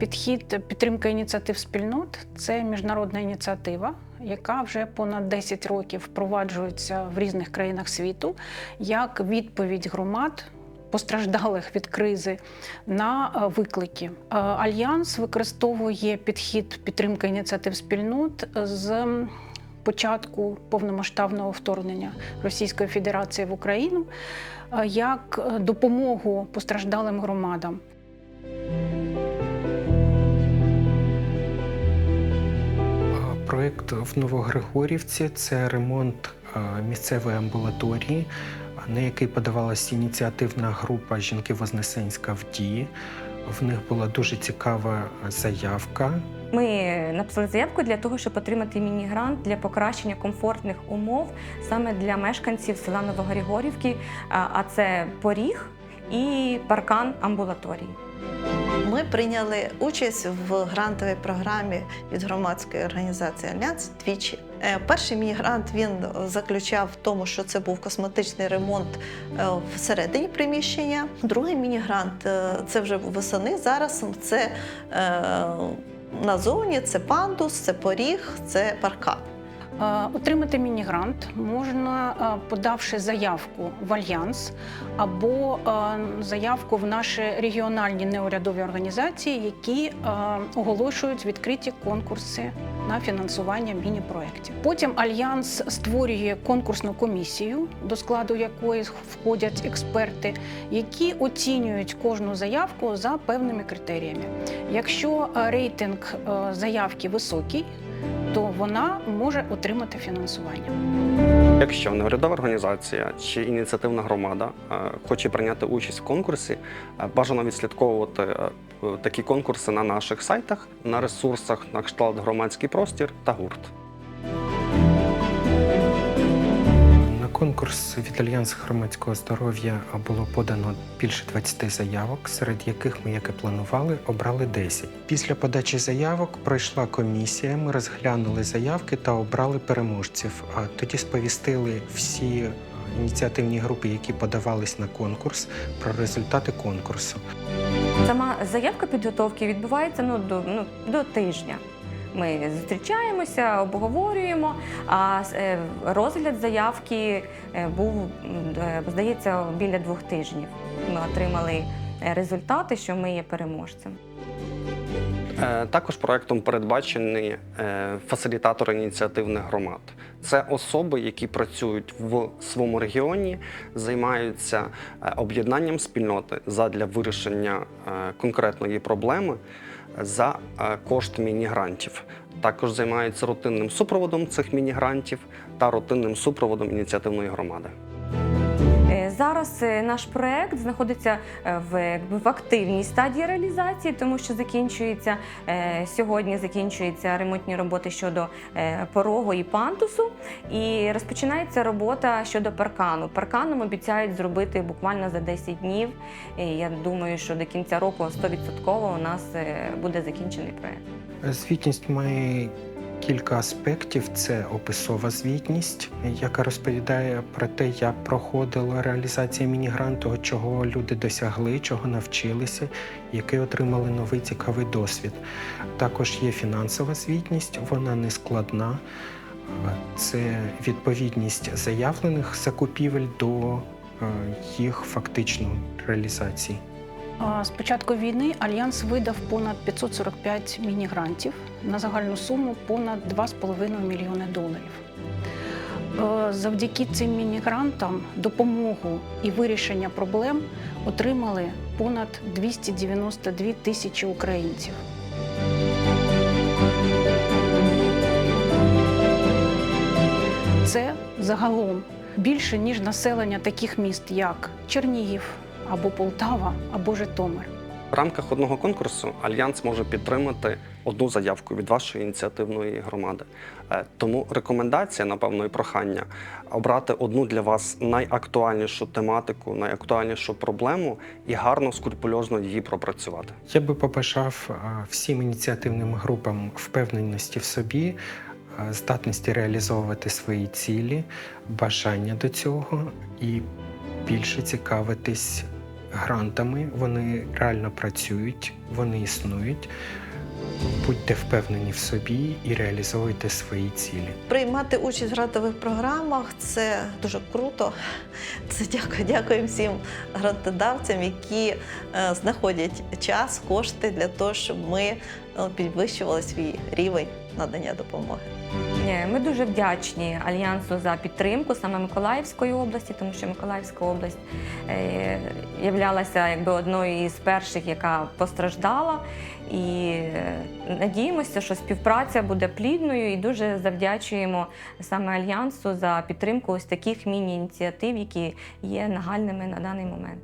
Підхід підтримка ініціатив спільнот це міжнародна ініціатива, яка вже понад 10 років впроваджується в різних країнах світу як відповідь громад. Постраждалих від кризи на е, виклики. Е, Альянс використовує підхід підтримка ініціатив спільнот з початку повномасштабного вторгнення Російської Федерації в Україну е, як допомогу постраждалим громадам. Проєкт в Новогригорівці це ремонт місцевої амбулаторії, на який подавалася ініціативна група Жінки Вознесенська в дії. В них була дуже цікава заявка. Ми написали заявку для того, щоб отримати міні-грант для покращення комфортних умов саме для мешканців села Новогригорівки, а а це поріг і паркан амбулаторії. Ми прийняли участь в грантовій програмі від громадської організації Альянс двічі. Е, Перший міні-грант він заключав в тому, що це був косметичний ремонт е, всередині приміщення. Другий міні-грант е, це вже восени. Зараз це назовні, це пандус, це поріг, це паркан. Отримати міні-грант можна, подавши заявку в Альянс або заявку в наші регіональні неурядові організації, які оголошують відкриті конкурси на фінансування міні-проєктів. Потім Альянс створює конкурсну комісію, до складу якої входять експерти, які оцінюють кожну заявку за певними критеріями. Якщо рейтинг заявки високий, то вона може отримати фінансування. Якщо неурядова організація чи ініціативна громада е, хоче прийняти участь в конкурсі, е, бажано відслідковувати е, такі конкурси на наших сайтах, на ресурсах на кшталт громадський простір та гурт. Конкурс від Альянсу громадського здоров'я було подано більше 20 заявок, серед яких ми, як і планували, обрали 10. Після подачі заявок пройшла комісія. Ми розглянули заявки та обрали переможців. А тоді сповістили всі ініціативні групи, які подавались на конкурс, про результати конкурсу. Сама заявка підготовки відбувається ну, до, ну, до тижня. Ми зустрічаємося, обговорюємо. А е, розгляд заявки е, був, е, здається, біля двох тижнів. Ми отримали результати, що ми є переможцем. Також проектом передбачені фасилітатори ініціативних громад. Це особи, які працюють в своєму регіоні, займаються об'єднанням спільноти задля вирішення конкретної проблеми за е, кошт міні-грантів. Також займаються рутинним супроводом цих міні-грантів та рутинним супроводом ініціативної громади. Зараз е, наш проект знаходиться е, в, в активній стадії реалізації, тому що закінчується е, сьогодні закінчуються ремонтні роботи щодо порогу і пантусу, і розпочинається робота щодо паркану. Парканом обіцяють зробити буквально за 10 днів. І я думаю, що до кінця року 100% у нас буде закінчений проект. Звітність має кілька аспектів: це описова звітність, яка розповідає про те, як проходила реалізація міні-гранту, чого люди досягли, чого навчилися, який отримали новий цікавий досвід. Також є фінансова звітність, вона не складна. Це відповідність заявлених закупівель до е, їх фактичної реалізації. З початку війни Альянс видав понад 545 міні-грантів на загальну суму понад 2,5 мільйони доларів. Е, Завдяки цим міні-грантам допомогу і вирішення проблем отримали понад 292 тисячі українців. Це загалом більше ніж населення таких міст, як Чернігів або Полтава, або Житомир. В рамках одного конкурсу Альянс може підтримати одну заявку від вашої ініціативної громади. Е, Тому рекомендація, напевно, і прохання обрати одну для вас найактуальнішу тематику, найактуальнішу проблему і гарно, скрупульозно її пропрацювати. Я би побажав всім ініціативним групам впевненості в собі, здатності реалізовувати свої цілі, бажання до цього і більше цікавитись грантами. Вони реально працюють, вони існують. Будьте впевнені в собі і реалізовуйте свої цілі. Приймати участь в грантових програмах це дуже круто. Це дякую, дякую всім грантодавцям, які е, знаходять час, кошти для того, щоб ми е, підвищували свій рівень надання допомоги. Ні, Ми дуже вдячні Альянсу за підтримку саме Миколаївської області, тому що Миколаївська область е, являлася якби одною із перших, яка постраждала. І е, надіємося, що співпраця буде плідною і дуже завдячуємо саме Альянсу за підтримку ось таких міні-ініціатив, які є нагальними на даний момент.